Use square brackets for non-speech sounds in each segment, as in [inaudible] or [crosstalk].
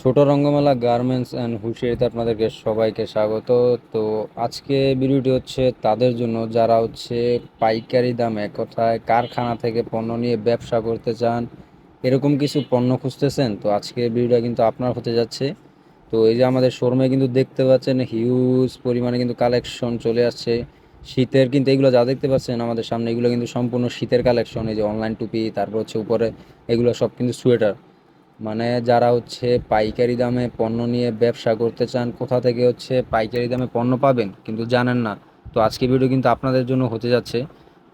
ছোট রঙ্গমেলা garments and হুঁশিয়ারিতে আপনাদেরকে সবাইকে স্বাগত। তো আজকে ভিডিওটি হচ্ছে তাদের জন্য, যারা হচ্ছে পাইকারি দামে কোথায় কারখানা থেকে পণ্য নিয়ে ব্যবসা করতে চান, এরকম কিছু পণ্য খুঁজতেছেন, তো আজকে ভিডিওটা কিন্তু আপনার হতে যাচ্ছে। তো এই যে আমাদের শোরুমে কিন্তু দেখতে পাচ্ছেন হিউজ পরিমাণে কিন্তু কালেকশন চলে আসছে। শীতের কিন্তু এগুলো যা দেখতে পাচ্ছেন, আমাদের সামনে এগুলো কিন্তু সম্পূর্ণ শীতের কালেকশন এই যে অনলাইন টুপি, তারপর হচ্ছে উপরে এগুলো সব কিন্তু সোয়েটার মানে যারা হচ্ছে পাইকারি দামে পণ্য নিয়ে ব্যবসা করতে চান, কোথা থেকে হচ্ছে পাইকারি দামে পণ্য পাবেন কিন্তু জানেন না। তো আজকে ভিডিও কিন্তু আপনাদের জন্য হতে যাচ্ছে।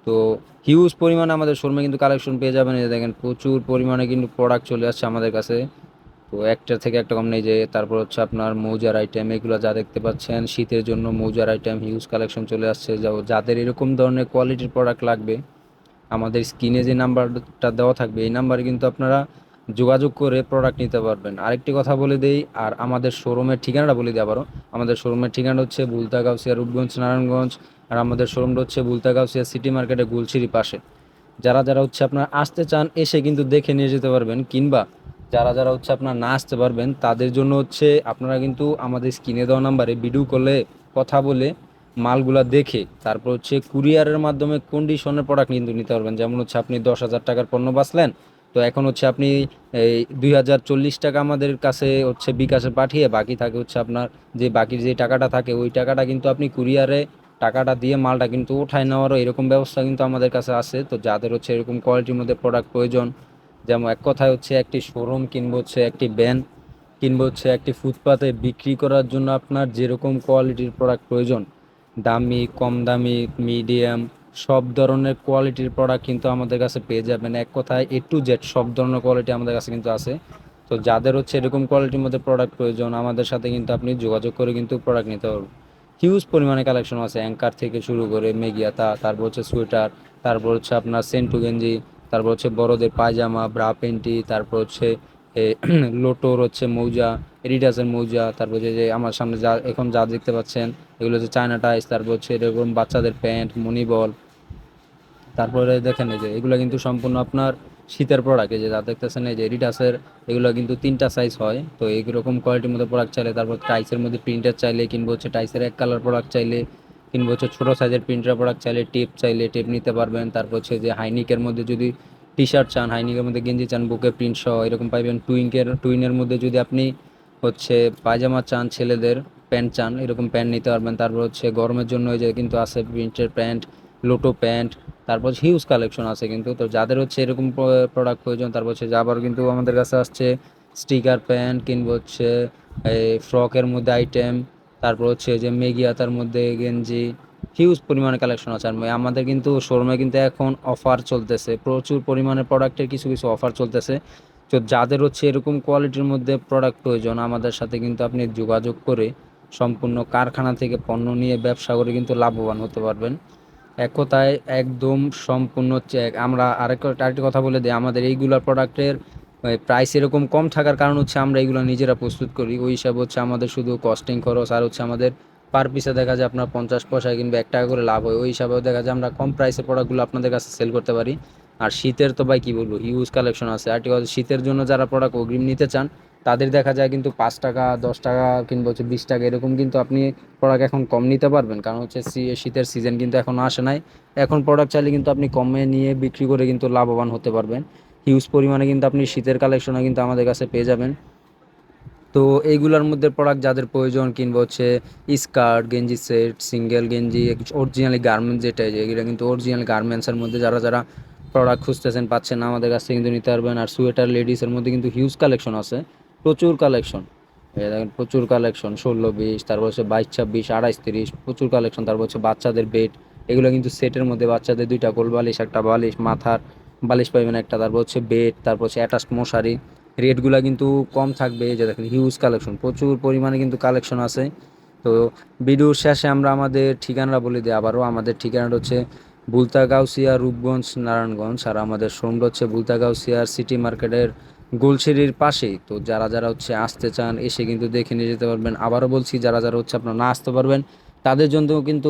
তো হিউজ পরিমাণে আমাদের শোরুমে কিন্তু কালেকশন পেয়ে যাবেন। এই দেখেন প্রচুর পরিমাণে কিন্তু প্রোডাক্ট চলে আসছে আমাদের কাছে। তো একটা থেকে একটা কম নেই যে, তারপর হচ্ছে আপনার মৌজার আইটেম এগুলো যা দেখতে পাচ্ছেন, শীতের জন্য মৌজার আইটেম হিউজ কালেকশন চলে আসছে। যা- যাদের এরকম ধরনের কোয়ালিটির প্রোডাক্ট লাগবে, আমাদের স্ক্রিনে যে নাম্বারটা দেওয়া থাকবে, এই নাম্বারে কিন্তু আপনারা যোগাযোগ করে প্রোডাক্ট নিতে পারবেন। আরেকটি কথা বলে দেই, আর আমাদের শোরুমের ঠিকানাটা বলে দিই আবারও। আমাদের শোরুমের ঠিকানা হচ্ছে বুলতাগাউসিয়া রূপগঞ্জ, নারায়ণগঞ্জ, আর আমাদের শোরুমটা হচ্ছে বুলতাগাউসিয়া সিটি মার্কেটে গুলছিরি পাশে। যারা যারা হচ্ছে আপনার আসতে চান, এসে কিন্তু দেখে নিয়ে যেতে পারবেন, কিংবা যারা যারা হচ্ছে আপনার না আসতে পারবেন, তাদের জন্য হচ্ছে আপনারা কিন্তু আমাদের স্ক্রিনে দেওয়া নাম্বারে ভিডিও কলে কথা বলে মালগুলা দেখে, তারপর হচ্ছে কুরিয়ারের মাধ্যমে কন্ডিশনের প্রোডাক্ট কিন্তু নিতে পারবেন। যেমন হচ্ছে আপনি দশ হাজার টাকার পণ্য বাঁচলেন তো এখন হচ্ছে আপনি এই দুই হাজার চল্লিশ টাকা আমাদের কাছে হচ্ছে বিকাশে পাঠিয়ে বাকি থাকে হচ্ছে আপনার যে বাকির যে টাকাটা থাকে ওই টাকাটা কিন্তু আপনি কুরিয়ারে টাকাটা দিয়ে মালটা কিন্তু উঠায় নেওয়ারও এরকম ব্যবস্থা কিন্তু আমাদের কাছে আছে। তো যাদের হচ্ছে এরকম কোয়ালিটির মধ্যে প্রোডাক্ট প্রয়োজন, যেমন এক কথায় হচ্ছে একটি শোরুম কিনবো হচ্ছে একটি ব্যান কিংবা হচ্ছে একটি ফুটপাতে বিক্রি করার জন্য আপনার যেরকম কোয়ালিটির প্রোডাক্ট প্রয়োজন, দামি, কম দামি মিডিয়াম সব ধরনের কোয়ালিটির প্রোডাক্ট কিন্তু আমাদের কাছে পেয়ে যাবেন। এক কথায় এ টু জেড সব ধরনের কোয়ালিটি আমাদের কাছে কিন্তু আছে। তো যাদের হচ্ছে এরকম কোয়ালিটির মধ্যে প্রোডাক্ট প্রয়োজন, আমাদের সাথে কিন্তু আপনি যোগাযোগ করে কিন্তু প্রোডাক্ট নিতে পারবেন। হিউজ পরিমাণে কালেকশন আছে অ্যাঙ্কার থেকে শুরু করে মেগিয়াতা তারপর হচ্ছে সোয়েটার তারপর হচ্ছে আপনার সেন্টু গেঞ্জি, তারপর হচ্ছে বড়দের পায়জামা ব্রা পেন্টি তারপর হচ্ছে লোটোর [clears throat] হচ্ছে মৌজা এডিডাসের মৌজা, তারপর যে যে আমার সামনে যা, এখন যা দেখতে পাচ্ছেন, এগুলো হচ্ছে চায়না টাইস তারপর হচ্ছে এরকম বাচ্চাদের প্যান্ট মনি বল তারপরে দেখেন এই যে, এগুলো কিন্তু সম্পূর্ণ আপনার শীতের প্রোডাক্ট এই যে যা দেখতেছেন, এই যে এডিডাসের এগুলো কিন্তু তিনটা সাইজ হয়। তো এইরকম কোয়ালিটির মধ্যে প্রোডাক্ট চাইলে, তারপর টাইসের মধ্যে প্রিন্টার চাইলে, কিংবা হচ্ছে টাইসের এক কালার প্রোডাক্ট চাইলে, কিংবা হচ্ছে ছোটো সাইজের প্রিন্টার প্রোডাক্ট চাইলে টেপ চাইলে টেপ নিতে পারবেন। তারপর হচ্ছে যে হাইনিকের মধ্যে যদি টি শার্ট চান হাইনিকের মধ্যে গেঞ্জি চান বুকে প্রিন্ট সহ, এরকম পাইবেন। টুইঙ্কের টুইনের মধ্যে যদি আপনি হচ্ছে পায়জামা চান ছেলেদের, প্যান্ট চান, এরকম প্যান্ট নিতে পারবেন। তারপর হচ্ছে গরমের জন্য ওই যে কিন্তু আছে প্রিন্টের প্যান্ট, লোটো প্যান্ট, তারপর হিউজ কালেকশন আছে কিন্তু। তো যাদের হচ্ছে এরকম প্রোডাক্ট প্রয়োজন, তারপর হচ্ছে আবার কিন্তু আমাদের কাছে আসছে স্টিকার প্যান্ট কিংবা হচ্ছে এই ফ্রকের মধ্যে আইটেম তারপর হচ্ছে যে মেগিয়াতার মধ্যে গেঞ্জি হিউজ পরিমাণে কালেকশন আছে। আর আমাদের কিন্তু শোরুমে কিন্তু এখন অফার চলতেছে। প্রচুর পরিমাণে প্রোডাক্টের কিছু কিছু অফার চলতেছে। তো যাদের হচ্ছে এরকম কোয়ালিটির মধ্যে প্রোডাক্ট প্রয়োজন, আমাদের সাথে কিন্তু আপনি যোগাযোগ করে সম্পূর্ণ কারখানা থেকে পণ্য নিয়ে ব্যবসা করে কিন্তু লাভবান হতে পারবেন। এক কথায় একদম সম্পূর্ণ চেক আমরা আরেক আরেকটি কথা বলে দিই, আমাদের এইগুলা প্রোডাক্টের প্রাইস এরকম কম থাকার কারণ হচ্ছে আমরা এগুলো নিজেরা প্রস্তুত করি। ওই হিসাবে হচ্ছে আমাদের শুধু কস্টিং খরচ আর হচ্ছে আমাদের পার পিসে দেখা যায় আপনার পঞ্চাশ পয়সা কিংবা এক টাকা করে লাভ হয়। ওই হিসাবেও দেখা যায় আমরা কম প্রাইসে প্রোডাক্টগুলো আপনাদের কাছে সেল করতে পারি। আর শীতের তো ভাই কী বলব হিউজ কালেকশন আছে। আর শীতের জন্য যারা প্রোডাক্ট অগ্রিম নিতে চান, তাদের দেখা যায় কিন্তু পাঁচ টাকা, দশ টাকা কিংবা হচ্ছে বিশ টাকা এরকম কিন্তু আপনি প্রোডাক্ট এখন কম নিতে পারবেন। কারণ হচ্ছে শীতের সিজন কিন্তু এখন আসে নাই। এখন প্রোডাক্ট চাইলে কিন্তু আপনি কমে নিয়ে বিক্রি করে কিন্তু লাভবান হতে পারবেন। হিউজ পরিমাণে কিন্তু আপনি শীতের কালেকশনও কিন্তু আমাদের কাছে পেয়ে যাবেন। তো এইগুলোর মধ্যে প্রোডাক্ট যাদের প্রয়োজন কিংবা হচ্ছে স্কার্ট গেঞ্জি সেট সিঙ্গেল গেঞ্জি অরিজিনালি গার্মেন্টস যেটা এগুলো কিন্তু অরিজিনাল গার্মেন্টসের মধ্যে যারা যারা প্রোডাক্ট খুঁজতেছেন, পাচ্ছেন আমাদের কাছ থেকে কিন্তু নিতে পারবেন। আর সোয়েটার লেডিসের মধ্যে কিন্তু হিউজ কালেকশন আছে। প্রচুর কালেকশন দেখেন, প্রচুর কালেকশন ষোলো, বিশ, তারপর হচ্ছে বাইশ, ছাব্বিশ, আড়াইশ, তিরিশ, প্রচুর কালেকশন তারপর হচ্ছে বাচ্চাদের বেড এগুলো কিন্তু সেটের মধ্যে বাচ্চাদের দুইটা গোল বালিশ, একটা বালিশ, মাথার বালিশ পাইবেন একটা, তারপর হচ্ছে বেড তারপর হচ্ছে অ্যাটাচ মশারি। রেটগুলো কিন্তু কম থাকবে যে দেখেন হিউজ কালেকশন প্রচুর পরিমাণে কিন্তু কালেকশন আছে। তো ভিডিওর শেষে আমরা আমাদের ঠিকানাটা বলে দিই আবারও। আমাদের ঠিকানাটা হচ্ছে বুলতাগাউসিয়া, রূপগঞ্জ, নারায়ণগঞ্জ আর আমাদের শোরুমটা হচ্ছে বুলতাগাউসিয়ার সিটি মার্কেটের গোলসিরির পাশেই। তো যারা যারা হচ্ছে আসতে চান, এসে কিন্তু দেখে নিয়ে যেতে পারবেন। আবারও বলছি, যারা যারা হচ্ছে আপনারা না আসতে পারবেন, তাদের জন্য কিন্তু